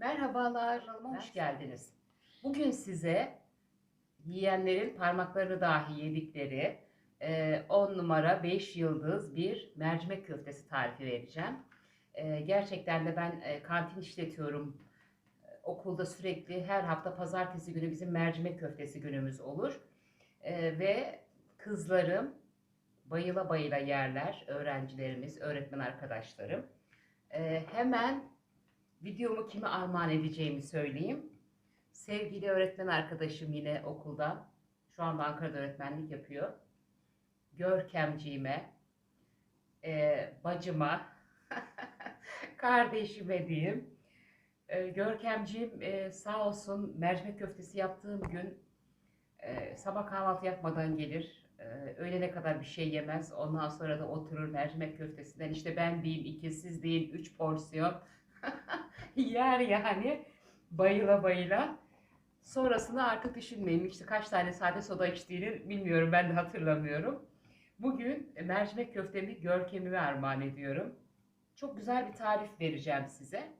Merhabalar, hoş geldiniz. Bugün size yiyenlerin parmaklarını dahi yedikleri 10 numara 5 yıldız bir mercimek köftesi tarifi vereceğim. E, Gerçekten de ben e, kantin işletiyorum. E, Okulda sürekli her hafta pazartesi günü bizim mercimek köftesi günümüz olur. E, Ve kızlarım bayıla bayıla yerler, öğrencilerimiz, öğretmen arkadaşlarım. E, Hemen Videomu kime armağan edeceğimi söyleyeyim. Sevgili öğretmen arkadaşım yine okulda. Şu anda Ankara'da öğretmenlik yapıyor. Görkemciğime, e, bacıma, kardeşime diyeyim. E, Görkemciğim e, sağ olsun mercimek köftesi yaptığım gün e, sabah kahvaltı yapmadan gelir. E, öğlene kadar bir şey yemez. Ondan sonra da oturur mercimek köftesinden. İşte ben değil, iki siz değil, üç porsiyon yer yani bayıla bayıla. Sonrasını artık düşünmeyin. İşte kaç tane sade soda içtiğini bilmiyorum. Ben de hatırlamıyorum. Bugün mercimek köftemi görkemime armağan ediyorum. Çok güzel bir tarif vereceğim size.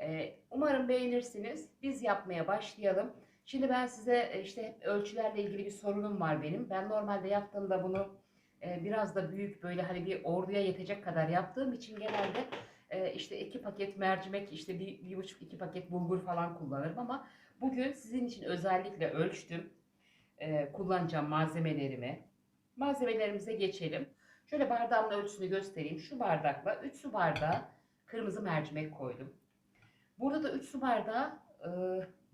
Ee, Umarım beğenirsiniz. Biz yapmaya başlayalım. Şimdi ben size e, işte ölçülerle ilgili bir sorunum var benim. Ben normalde yaptığımda bunu e, biraz da büyük böyle hani bir orduya yetecek kadar yaptığım için genelde e, işte iki paket mercimek, işte bir, bir buçuk iki paket bulgur falan kullanırım ama bugün sizin için özellikle ölçtüm. E, kullanacağım malzemelerimi. Malzemelerimize geçelim. Şöyle bardağımın ölçüsünü göstereyim. Şu bardakla 3 su bardağı kırmızı mercimek koydum. Burada da 3 su bardağı e,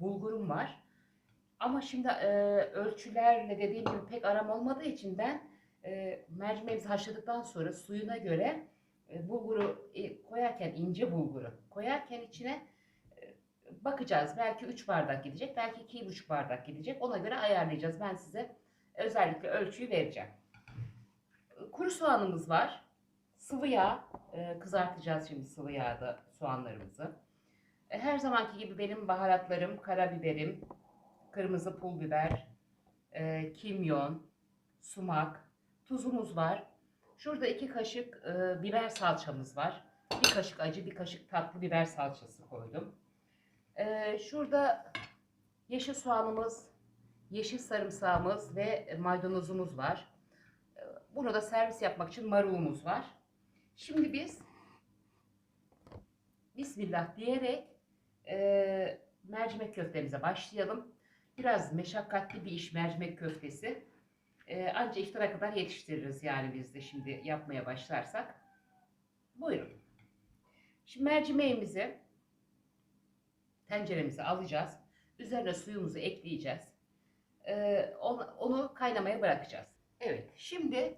bulgurum var. Ama şimdi e, ölçülerle dediğim gibi pek aram olmadığı için ben e, mercimeğimizi haşladıktan sonra suyuna göre bulguru e, koyarken ince bulguru koyarken içine e, bakacağız. Belki 3 bardak gidecek, belki 2,5 bardak gidecek. Ona göre ayarlayacağız. Ben size özellikle ölçüyü vereceğim. Kuru soğanımız var. Sıvı yağ e, kızartacağız şimdi sıvı yağda soğanlarımızı. E, Her zamanki gibi benim baharatlarım, karabiberim, kırmızı pul biber, e, kimyon, sumak, tuzumuz var. Şurada iki kaşık e, biber salçamız var. Bir kaşık acı, bir kaşık tatlı biber salçası koydum. E, şurada yeşil soğanımız, yeşil sarımsağımız ve maydanozumuz var. E, Bunu da servis yapmak için marulumuz var. Şimdi biz Bismillah diyerek e, mercimek köftemize başlayalım. Biraz meşakkatli bir iş mercimek köftesi. Ee, anca iftara kadar yetiştiririz yani biz de şimdi yapmaya başlarsak. Buyurun. Şimdi mercimeğimizi tenceremize alacağız. Üzerine suyumuzu ekleyeceğiz. Ee, onu, onu kaynamaya bırakacağız. Evet şimdi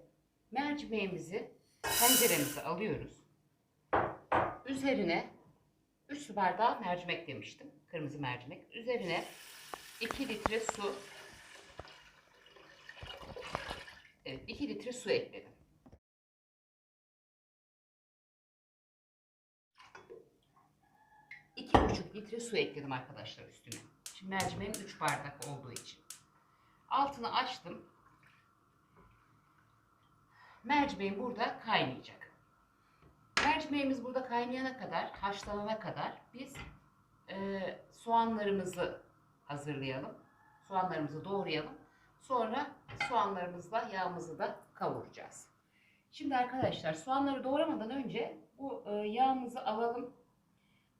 mercimeğimizi tenceremize alıyoruz. Üzerine 3 su bardağı mercimek demiştim. Kırmızı mercimek. Üzerine 2 litre su Evet, 2 litre su ekledim. İki buçuk litre su ekledim arkadaşlar üstüne. Şimdi mercimeğim 3 bardak olduğu için. Altını açtım. Mercimeğim burada kaynayacak. Mercimeğimiz burada kaynayana kadar, haşlanana kadar biz e, soğanlarımızı hazırlayalım. Soğanlarımızı doğrayalım. Sonra soğanlarımızla yağımızı da kavuracağız. Şimdi arkadaşlar soğanları doğramadan önce bu e, yağımızı alalım.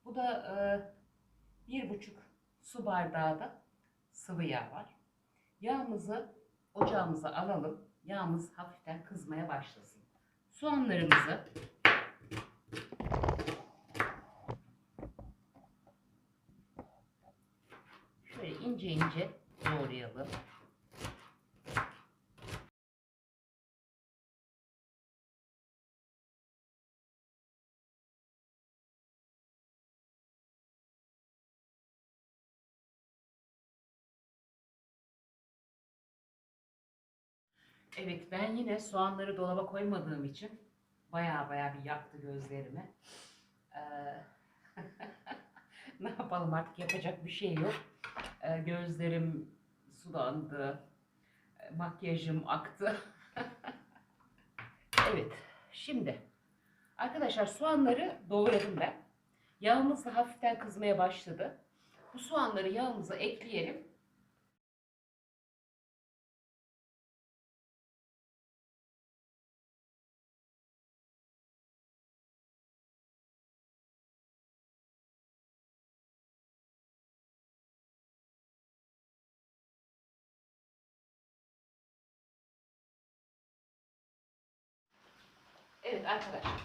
Bu da e, bir buçuk su bardağı da sıvı yağ var. Yağımızı ocağımıza alalım. Yağımız hafiften kızmaya başlasın. Soğanlarımızı şöyle ince ince doğrayalım. Evet ben yine soğanları dolaba koymadığım için baya baya bir yaktı gözlerimi. Ee, ne yapalım artık yapacak bir şey yok. Ee, gözlerim sulandı. Makyajım aktı. evet şimdi arkadaşlar soğanları doğradım ben. Yağımız da hafiften kızmaya başladı. Bu soğanları yağımıza ekleyelim. Evet arkadaşlar.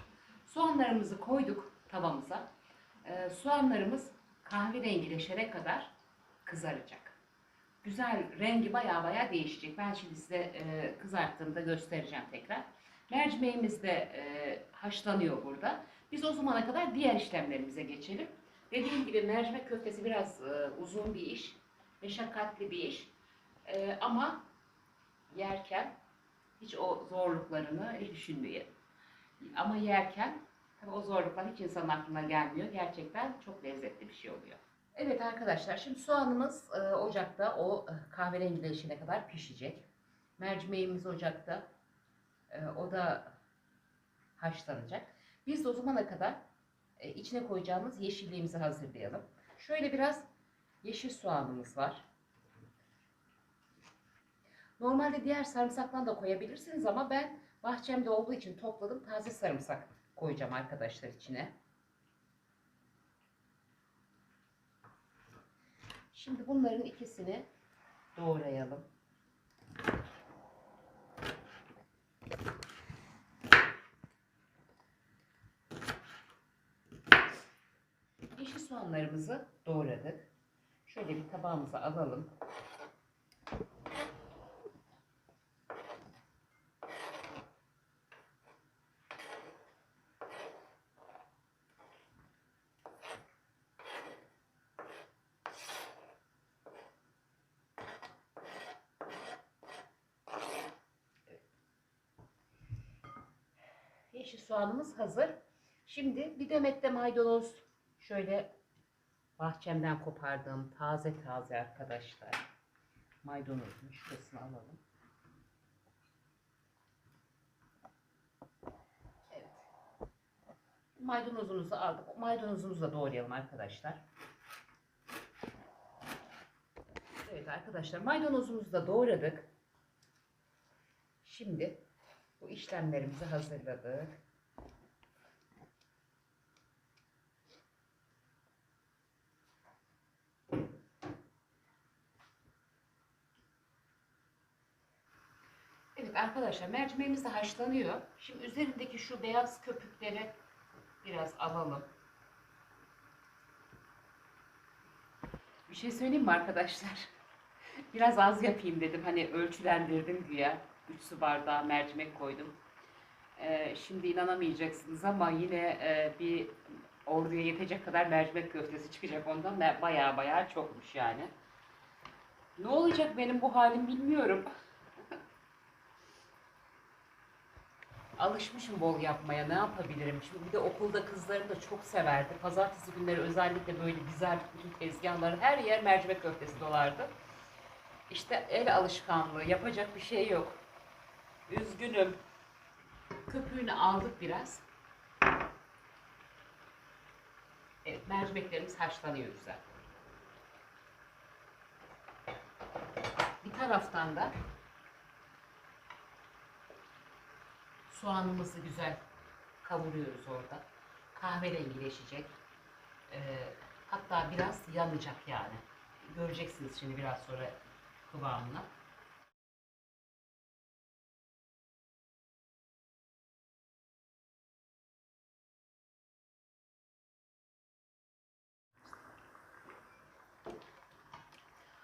Soğanlarımızı koyduk tavamıza. Ee, soğanlarımız kahverengileşene kadar kızaracak. Güzel rengi baya baya değişecek. Ben şimdi size e, kızarttığımda göstereceğim tekrar. Mercimeğimiz de e, haşlanıyor burada. Biz o zamana kadar diğer işlemlerimize geçelim. Dediğim gibi mercimek köftesi biraz e, uzun bir iş, meşakkatli bir iş. E, ama yerken hiç o zorluklarını hiç düşünmeyin. Ama yerken tabii o zorluklar hiç insanın aklına gelmiyor. Gerçekten çok lezzetli bir şey oluyor. Evet arkadaşlar şimdi soğanımız e, ocakta o e, kahverengileşene kadar pişecek. Mercimeğimiz ocakta. E, o da haşlanacak. Biz de o zamana kadar e, içine koyacağımız yeşilliğimizi hazırlayalım. Şöyle biraz yeşil soğanımız var. Normalde diğer sarımsaktan da koyabilirsiniz ama ben bahçemde olduğu için topladım. Taze sarımsak koyacağım arkadaşlar içine. Şimdi bunların ikisini doğrayalım. Yeşil soğanlarımızı doğradık. Şöyle bir tabağımıza alalım. Yeşil soğanımız hazır. Şimdi bir demet de maydanoz şöyle bahçemden kopardığım taze taze arkadaşlar. Maydanozun şurasını alalım. Evet. Maydanozumuzu aldık. Maydanozumuzu da doğrayalım arkadaşlar. Evet arkadaşlar maydanozumuzu da doğradık. Şimdi bu işlemlerimizi hazırladık. Evet arkadaşlar mercimeğimiz de haşlanıyor. Şimdi üzerindeki şu beyaz köpükleri biraz alalım. Bir şey söyleyeyim mi arkadaşlar? Biraz az yapayım dedim. Hani ölçülendirdim diye. 3 su bardağı mercimek koydum. Ee, şimdi inanamayacaksınız ama yine e, bir orduya yetecek kadar mercimek köftesi çıkacak ondan. Baya baya çokmuş yani. Ne olacak benim bu halim bilmiyorum. Alışmışım bol yapmaya. Ne yapabilirim? Şimdi bir de okulda kızlarım da çok severdi. Pazartesi günleri özellikle böyle güzel bütün tezgahları her yer mercimek köftesi dolardı. İşte el alışkanlığı. Yapacak bir şey yok. Üzgünüm. Köpüğünü aldık biraz. Evet, mercimeklerimiz haşlanıyor güzel. Bir taraftan da soğanımızı güzel kavuruyoruz orada. Kahverengileşecek. Ee, hatta biraz yanacak yani. Göreceksiniz şimdi biraz sonra kıvamını.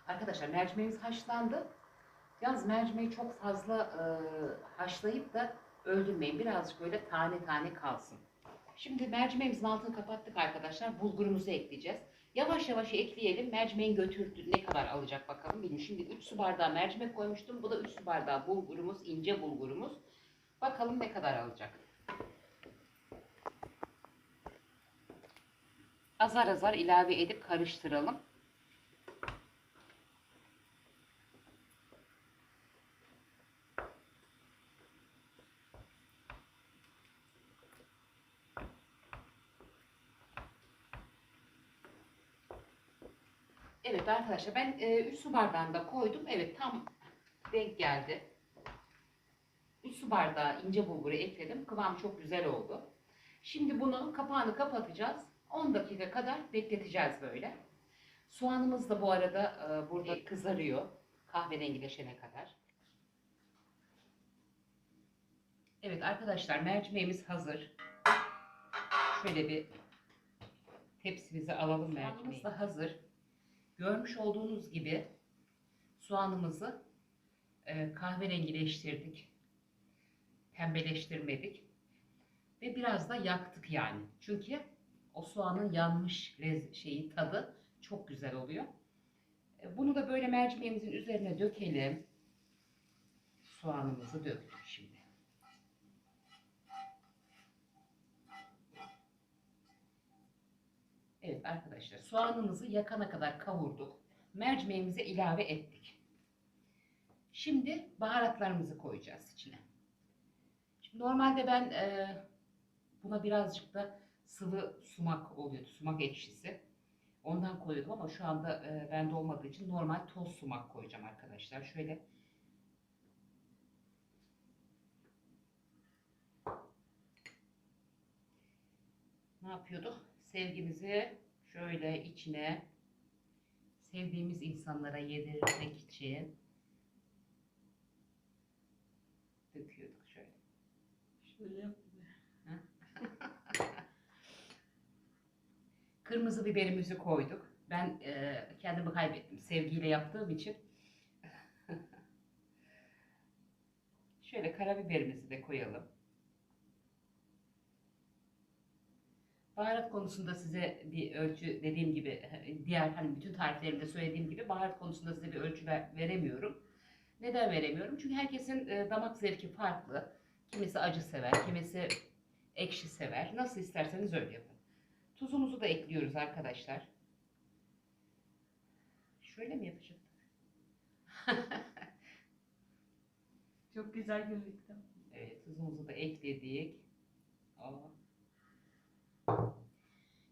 Arkadaşlar mercimeğimiz haşlandı. Yalnız mercimeği çok fazla e, haşlayıp da öldürmeyin. Birazcık böyle tane tane kalsın. Şimdi mercimeğimizin altını kapattık arkadaşlar. Bulgurumuzu ekleyeceğiz. Yavaş yavaş ekleyelim. Mercimeğin götürdü ne kadar alacak bakalım. Bilin. Şimdi 3 su bardağı mercimek koymuştum. Bu da 3 su bardağı bulgurumuz, ince bulgurumuz. Bakalım ne kadar alacak. Azar azar ilave edip karıştıralım. Evet arkadaşlar ben 3 su bardağında koydum. Evet tam denk geldi. 3 su bardağı ince bulguru ekledim. Kıvam çok güzel oldu. Şimdi bunu kapağını kapatacağız. 10 dakika kadar bekleteceğiz böyle. Soğanımız da bu arada e, burada kızarıyor. Kahverengileşene kadar. Evet arkadaşlar mercimeğimiz hazır. Şöyle bir tepsimize alalım mercimeği. da hazır. Görmüş olduğunuz gibi soğanımızı e, kahverengileştirdik. Pembeleştirmedik. Ve biraz da yaktık yani. Çünkü o soğanın yanmış lez şeyi tadı çok güzel oluyor. E, Bunu da böyle mercimeğimizin üzerine dökelim. Soğanımızı döktük şimdi. Evet arkadaşlar soğanımızı yakana kadar kavurduk. Mercimeğimizi ilave ettik. Şimdi baharatlarımızı koyacağız içine. Şimdi normalde ben e, buna birazcık da sıvı sumak oluyordu. Sumak ekşisi. Ondan koyuyordum ama şu anda e, bende olmadığı için normal toz sumak koyacağım arkadaşlar. Şöyle ne yapıyorduk? Sevgimizi şöyle içine sevdiğimiz insanlara yedirmek için döküyorduk şöyle. Şöyle yap. Kırmızı biberimizi koyduk. Ben e, kendimi kaybettim sevgiyle yaptığım için. Şöyle karabiberimizi de koyalım. Baharat konusunda size bir ölçü dediğim gibi diğer hani bütün tariflerimde söylediğim gibi baharat konusunda size bir ölçü ver- veremiyorum. Neden veremiyorum? Çünkü herkesin e, damak zevki farklı. Kimisi acı sever, kimisi ekşi sever. Nasıl isterseniz öyle yapın. Tuzumuzu da ekliyoruz arkadaşlar. Şöyle mi yapacağım? Çok güzel gözüktü. Evet, tuzumuzu da ekledik. Aa.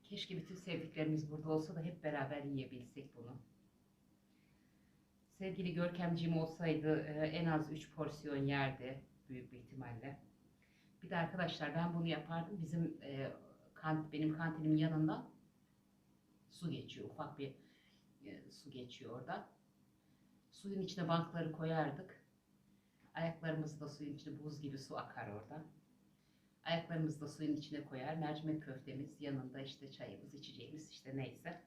Keşke bütün sevdiklerimiz burada olsa da hep beraber yiyebilsek bunu. Sevgili Görkemciğim olsaydı e, en az 3 porsiyon yerdi büyük bir ihtimalle. Bir de arkadaşlar ben bunu yapardım. Bizim e, benim kantinimin yanından su geçiyor. Ufak bir e, su geçiyor orada. Suyun içine bankları koyardık. Ayaklarımızı da suyun içine buz gibi su akar oradan. Ayaklarımızı da suyun içine koyar. Mercimek köftemiz yanında işte çayımız, içeceğimiz işte neyse.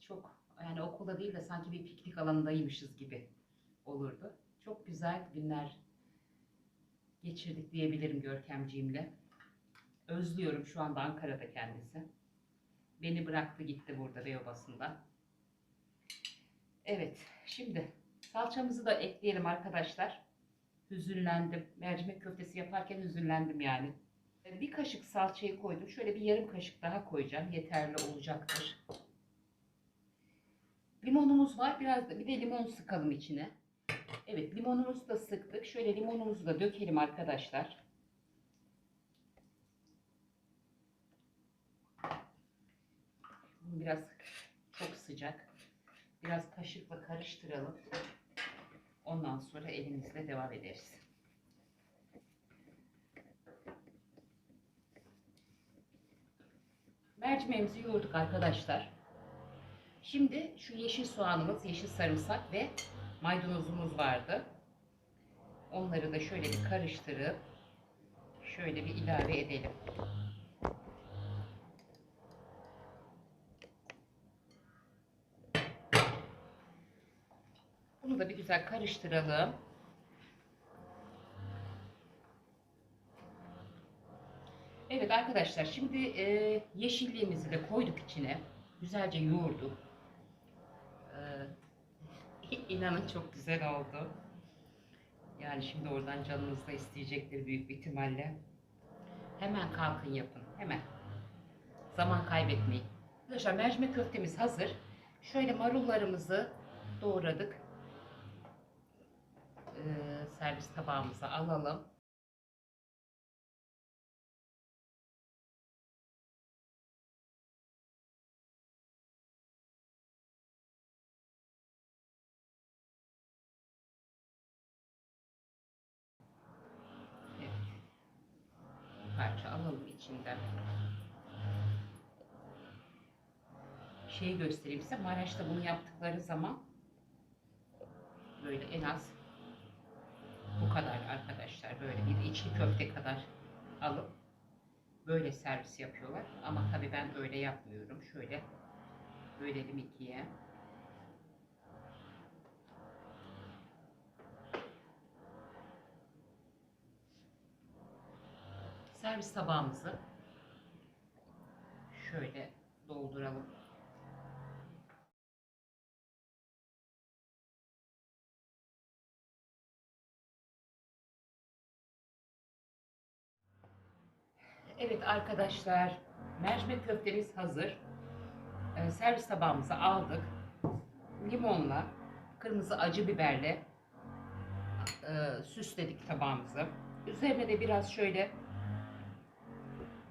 Çok yani okulda değil de sanki bir piknik alanındaymışız gibi olurdu. Çok güzel günler geçirdik diyebilirim Görkemciğimle. Özlüyorum şu anda Ankara'da kendisi. Beni bıraktı gitti burada Beyoğlu'nda. Evet şimdi salçamızı da ekleyelim arkadaşlar. Hüzünlendim. Mercimek köftesi yaparken hüzünlendim yani. Bir kaşık salçayı koydum. Şöyle bir yarım kaşık daha koyacağım. Yeterli olacaktır. Limonumuz var. Biraz da bir de limon sıkalım içine. Evet limonumuzu da sıktık. Şöyle limonumuzu da dökelim arkadaşlar. Biraz çok sıcak. Biraz kaşıkla karıştıralım. Ondan sonra elimizle devam ederiz. Mercimeğimizi yoğurduk arkadaşlar. Şimdi şu yeşil soğanımız, yeşil sarımsak ve maydanozumuz vardı. Onları da şöyle bir karıştırıp şöyle bir ilave edelim. Da bir güzel karıştıralım. Evet arkadaşlar şimdi e, yeşilliğimizi de koyduk içine. Güzelce yoğurduk. E, inanın çok güzel oldu. Yani şimdi oradan canınız da isteyecektir büyük bir ihtimalle. Hemen kalkın yapın. Hemen. Zaman kaybetmeyin. Arkadaşlar mercimek köftemiz hazır. Şöyle marullarımızı doğradık servis tabağımıza alalım. Evet. Parça alalım içinden. Şey göstereyim size Maraş'ta bunu yaptıkları zaman böyle en az bu kadar arkadaşlar. Böyle bir içli köfte kadar alıp böyle servis yapıyorlar. Ama tabii ben öyle yapmıyorum. Şöyle bölelim ikiye. Servis tabağımızı şöyle dolduralım. Evet arkadaşlar, mercimek köftemiz hazır. Ee, servis tabağımızı aldık. Limonla, kırmızı acı biberle e, süsledik tabağımızı. Üzerine de biraz şöyle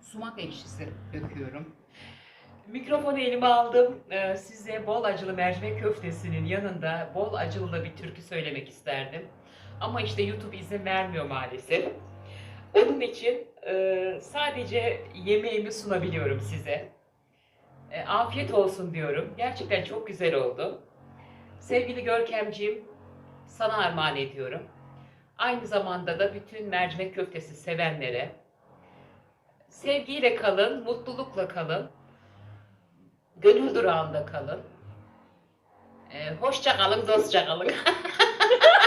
sumak ekşisi döküyorum. Mikrofonu elime aldım. Ee, size bol acılı mercimek köftesinin yanında bol acılı bir türkü söylemek isterdim. Ama işte YouTube izin vermiyor maalesef. Onun için e, sadece yemeğimi sunabiliyorum size. E, afiyet olsun diyorum. Gerçekten çok güzel oldu. Sevgili Görkemciğim, sana armağan ediyorum. Aynı zamanda da bütün mercimek köftesi sevenlere sevgiyle kalın, mutlulukla kalın. Gönül durağında kalın. E, hoşça kalın, dostça kalın.